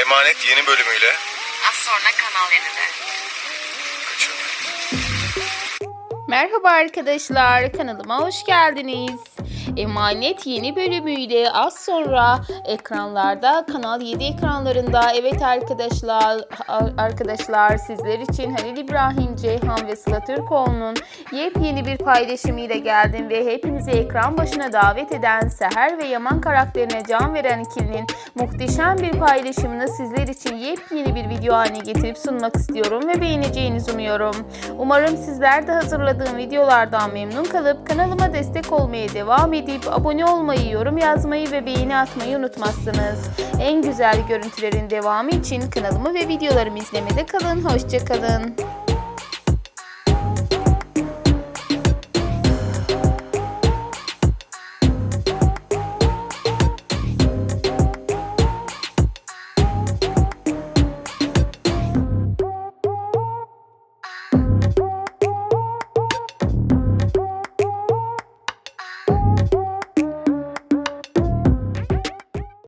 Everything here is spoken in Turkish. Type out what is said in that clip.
Emanet yeni bölümüyle Az sonra Kanal 7'de. kaçırmayın. Merhaba arkadaşlar, kanalıma hoş geldiniz. Emanet yeni bölümüyle az sonra ekranlarda Kanal 7 ekranlarında evet arkadaşlar arkadaşlar sizler için Halil İbrahim Ceyhan ve Sıla Türkoğlu'nun yepyeni bir paylaşımıyla geldim ve hepinizi ekran başına davet eden Seher ve Yaman karakterine can veren ikilinin muhteşem bir paylaşımını sizler için yepyeni bir video haline getirip sunmak istiyorum ve beğeneceğinizi umuyorum. Umarım sizler de hazırladığım videolardan memnun kalıp kanalıma destek olmaya devam edip abone olmayı, yorum yazmayı ve beğeni atmayı unutmazsınız. En güzel görüntülerin devamı için kanalımı ve videolarımı izlemede kalın. Hoşçakalın.